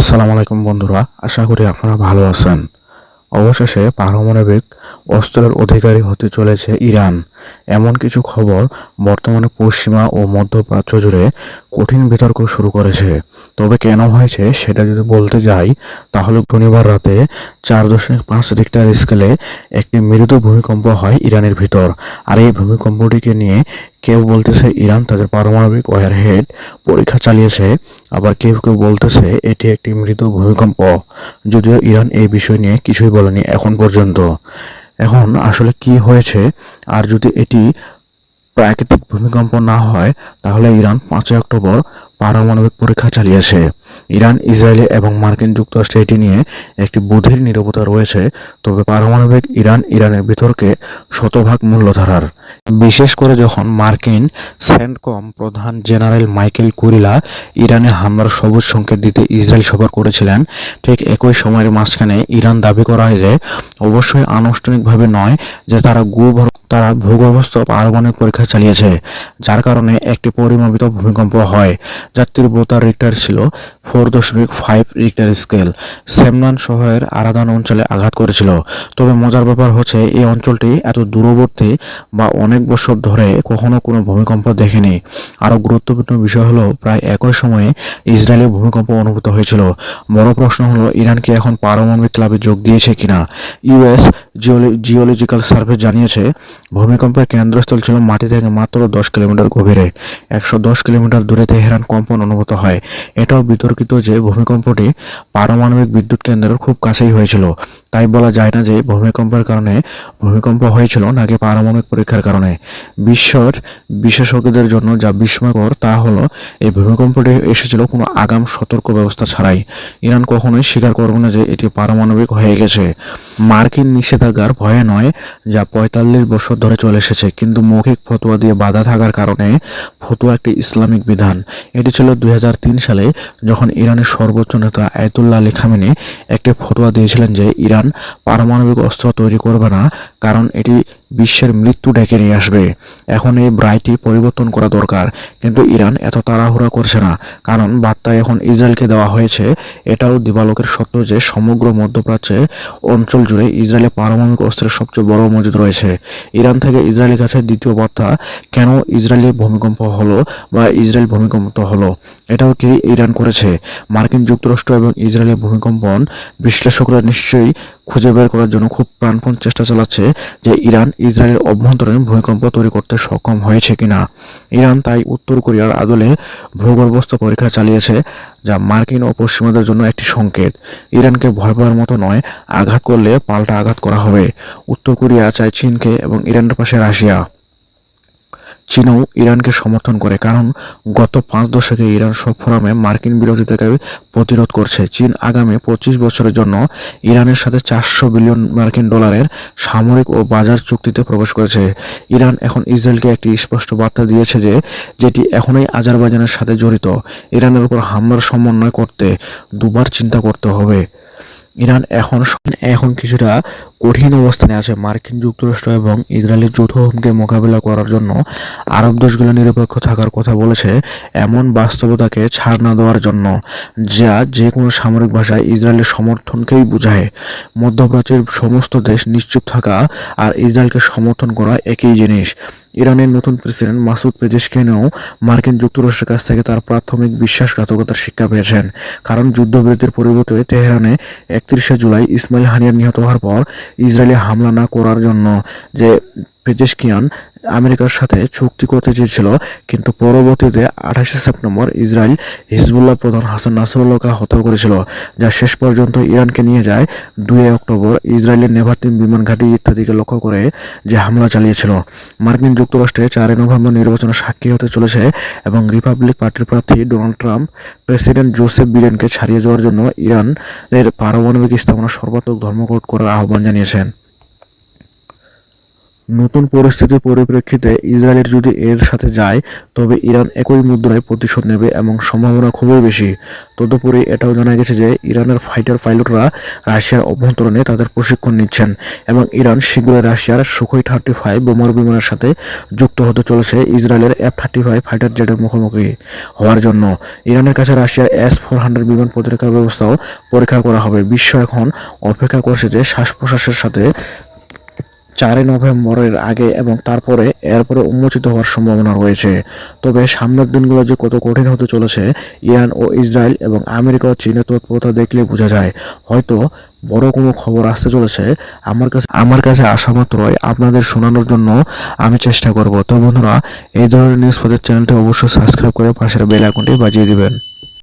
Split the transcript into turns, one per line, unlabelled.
আসসালামু আলাইকুম বন্ধুরা, আশা করি আপনারা ভালো আছেন। অবশেষে পারমাণবিক অস্ত্রের অধিকারী হতে চলেছে ইরান। এমন কিছু খবর বর্তমানে পশ্চিমা ও মধ্যপ্রাচ্য জুড়ে কঠিন বিতর্ক শুরু করেছে। তবে কেন হয়েছে সেটা যদি বলতে যাই, তাহলে শনিবার রাতে চার দশমিক পাঁচ রিক্টার স্কেলে একটি মৃদু ভূমিকম্প হয় ইরানের ভিতর। আর এই ভূমিকম্পটিকে নিয়ে কেউ বলতেছে, ইরান তাদের পারমাণবিক ওয়ার হেড পরীক্ষা চালিয়েছে। আবার কেউ কেউ বলতেছে, এটি একটি মৃত ভূমিকম্প। যদিও ইরান এই বিষয় নিয়ে কিছুই বলেনি এখন পর্যন্ত। এখন আসলে কি হয়েছে? আর যদি এটি প্রাকৃতিক ভূমিকম্প না হয়, তাহলে ইরান পাঁচই অক্টোবর পারমাণবিক পরীক্ষা চালিয়েছে। ইরান, ইসরায়েল এবং মার্কিন যুক্তরাষ্ট্র এটি নিয়ে একটি বুধির নিরবতা রয়েছে, তবে পারমাণবিক ইরান ইরানের বিতর্কে শতভাগ মূল্যধারার। বিশেষ করে যখন মার্কিন সেন্টকম প্রধান জেনারেল মাইকেল কুরিলা ইরানে হামলার সবুজ সংকেত দিতে ইসরায়েল সফর করেছিলেন, ঠিক একই সময়ের মাঝখানে ইরান দাবি করা হয় যে, অবশ্যই আনুষ্ঠানিকভাবে নয় যে তারা গুভর তারা ভূগর্ভস্থ পারমাণবিক পরীক্ষা চালিয়েছে, যার কারণে একটি পরিমাপিত ভূমিকম্প হয়। যার তীব্রতা রিক্টার ছিল ফোর দশমিক ফাইভ রিক্টার স্কেল সেমনান শহরের আরাদান অঞ্চলে আঘাত করেছিল। তবে মজার ব্যাপার হচ্ছে, এই অঞ্চলটি এত দূরবর্তী বা অনেক বছর ধরে কখনো কোনো ভূমিকম্প দেখেনি। আরও গুরুত্বপূর্ণ বিষয় হলো, প্রায় একই সময়ে ইসরায়েলে ভূমিকম্প অনুভূত হয়েছিল। বড় প্রশ্ন হলো, ইরান কি এখন পারমাণবিক ক্লাবে যোগ দিয়েছে কিনা? ইউএস জিওলজিক্যাল সার্ভে জানিয়েছে, ভূমিকম্পের কেন্দ্রস্থল ছিল মাটি থেকে মাত্র দশ কিলোমিটার গভীরে। একশো দশ কিলোমিটার দূরে তেহরান কম্পন অনুভূত হয়। এটাও বিতর্কিত যে ভূমিকম্পটি পারমাণবিক বিদ্যুৎ কেন্দ্রের খুব কাছেই হয়েছিল। তাই বলা যায় না যে ভূমিকম্পের কারণে ভূমিকম্প হয়েছিল, নাকি পারমাণবিক পরীক্ষার কারণে। বিশ্বের বিশেষজ্ঞদের জন্য যা বিস্ময়কর, তা হলো, এই ভূমিকম্পটি এসেছিল কোনো আগাম সতর্ক ব্যবস্থা ছাড়াই। ইরান কখনোই স্বীকার করবে না যে এটি পারমাণবিক হয়ে গেছে। মার্কিন নিষেধাজ্ঞার ভয়ে নয়, যা পঁয়তাল্লিশ বছর ধরে চলে এসেছে, কিন্তু মৌখিক ফতোয়া দিয়ে বাধা থাকার কারণে ফতোয়া একটি ইসলামিক বিধান। এটি ছিল দুই হাজার তিন সালে যখন ইরানের সর্বোচ্চ নেতা আয়তুল্লাহ আলী খামেনি একটি ফতোয়া দিয়েছিলেন যে ইরান পারমাণবিক অস্ত্র তৈরি করবে না, কারণ এটি বিশ্বের মৃত্যু ডেকে নিয়ে আসবে। এখন এই ব্রাইটি পরিবর্তন করা দরকার, কিন্তু ইরান এত তাড়াহুড়া করছে না, কারণ বার্তা এখন ইসরায়েলকে দেওয়া হয়েছে, এটাও দিবালোকের সত্য যে সমগ্র মধ্যপ্রাচ্যে অঞ্চল জুড়ে ইসরায়েলের পারমাণবিক অস্ত্রের সবচেয়ে বড় মজুদ রয়েছে। ইরান থেকে ইসরায়েলের কাছে দ্বিতীয় বার্তা, কেন ইসরায়েলি ভূমিকম্প হলো বা ইসরায়েল ভূমিকম্প হলো? এটাও কি ইরান করেছে? মার্কিন যুক্তরাষ্ট্র এবং ইসরায়েলের ভূমিকম্পন বিশ্লেষকরা নিশ্চয়ই খুঁজে বের করার জন্য খুব প্রাণপণ চেষ্টা চালাচ্ছে যে ইরান ইসরায়েলের অভ্যন্তরীণ ভূমিকম্প তৈরি করতে সক্ষম হয়েছে কিনা। ইরান তাই উত্তর কোরিয়ার আদলে ভূগর্ভস্থ পরীক্ষা চালিয়েছে, যা মার্কিন ও পশ্চিমাদের জন্য একটি সংকেত। ইরানকে ভয় পাওয়ার মতো নয়, আঘাত করলে পাল্টা আঘাত করা হবে। উত্তর কোরিয়া চায় চীনকে এবং ইরানের পাশে রাশিয়া। চীনও ইরানকে সমর্থন করে, কারণ গত পাঁচ দশকে ইরান সব ফোরামে মার্কিন বিরোধিতাকে প্রতিরোধ করছে। চীন আগামী পঁচিশ বছরের জন্য ইরানের সাথে চারশো বিলিয়ন মার্কিন ডলারের সামরিক ও বাজার চুক্তিতে প্রবেশ করেছে। ইরান এখন ইসরায়েলকে একটি স্পষ্ট বার্তা দিয়েছে যে, যেটি এখনই আজারবাইজানের সাথে জড়িত। ইরানের উপর হামলার সমন্বয় করতে দুবার চিন্তা করতে হবে। ইরান এখন এখন কিছুটা কঠিন অবস্থানে আছে মার্কিন যুক্তরাষ্ট্র এবং ইসরায়েলের যৌথ হুমকে মোকাবিলা করার জন্য আরব দেশগুলো নিরপেক্ষ থাকার কথা বলেছে এমন বাস্তবতাকে ছাড় না দেওয়ার জন্য, যা যে কোনো সামরিক ভাষায় ইসরায়েলের সমর্থনকেই বোঝায়। মধ্যপ্রাচ্যের সমস্ত দেশ নিশ্চুপ থাকা আর ইসরায়েলকে সমর্থন করা একই জিনিস। ইরানের নতুন প্রেসিডেন্ট মাসুদ পেজেশকিনও মার্কিন যুক্তরাষ্ট্রের কাছ থেকে তার প্রাথমিক বিশ্বাসঘাতকতার শিক্ষা পেয়েছেন। কারণ যুদ্ধবিরতির পরিবর্তে তেহরানে একত্রিশে জুলাই ইসমাইল হানিয়ার নিহত হওয়ার পর ইসরায়েলে হামলা না করার জন্য যে পেজেশকিয়ান আমেরিকার সাথে চুক্তি করতে চেয়েছিল, কিন্তু পরবর্তীতে আঠাশে সেপ্টেম্বর ইসরায়েল হিজবুল্লাহ প্রধান হাসান নাসরুল্লাহকে হত্যা করেছিল, যা শেষ পর্যন্ত ইরানকে নিয়ে যায় দুই অক্টোবর ইসরায়েলের নেভাতিম বিমান ঘাঁটি ইত্যাদিকে লক্ষ্য করে যে হামলা চালিয়েছিল। মার্কিন যুক্তরাষ্ট্রে চারই নভেম্বর নির্বাচনে সাক্ষী হতে চলেছে এবং রিপাবলিক পার্টির প্রার্থী ডোনাল্ড ট্রাম্প, প্রেসিডেন্ট জোসেফ বিডেনকে ছাড়িয়ে যাওয়ার জন্য ইরানের পারমাণবিক স্থাপনা সর্বাত্মক ধর্মঘট করার আহ্বান জানিয়েছেন। নতুন পরিস্থিতির পরিপ্রেক্ষিতে ইসরায়েলের যদি এর সাথে যায়, তবে ইরান একই মুদ্রায় প্রতিশোধ নেবে এবং সম্ভাবনা খুবই বেশি। তদুপরি এটাও জানা গেছে যে ইরানের ফাইটার পাইলটরা রাশিয়ার অভ্যন্তরণে তাদের প্রশিক্ষণ নিচ্ছেন এবং ইরান শীঘ্রই রাশিয়ার সুখই থার্টি ফাইভ বোমার বিমানের সাথে যুক্ত হতে চলেছে ইসরায়েলের এফ থার্টি ফাইভ ফাইটার জেটের মুখোমুখি হওয়ার জন্য। ইরানের কাছে রাশিয়ার এস ফোর হান্ড্রেড বিমান প্রতিরক্ষা ব্যবস্থাও পরীক্ষা করা হবে। বিশ্ব এখন অপেক্ষা করছে যে শ্বাস প্রশ্বাসের সাথে চারই নভেম্বরের আগে এবং তারপরে এরপরে উন্মোচিত হওয়ার সম্ভাবনা রয়েছে। তবে সামনের দিনগুলো যে কত কঠিন হতে চলেছে, ইরান ও ইসরায়েল এবং আমেরিকা ও চীনের তৎপরতা দেখলে বোঝা যায়। হয়তো বড় কোনো খবর আসতে চলেছে। আমার কাছে আমার কাছে আসা মাত্রই আপনাদের শোনানোর জন্য আমি চেষ্টা করব। তো বন্ধুরা, এই ধরনের নিউজ চ্যানেলটি অবশ্যই সাবস্ক্রাইব করে পাশের বেল আইকনটি বাজিয়ে দিবেন।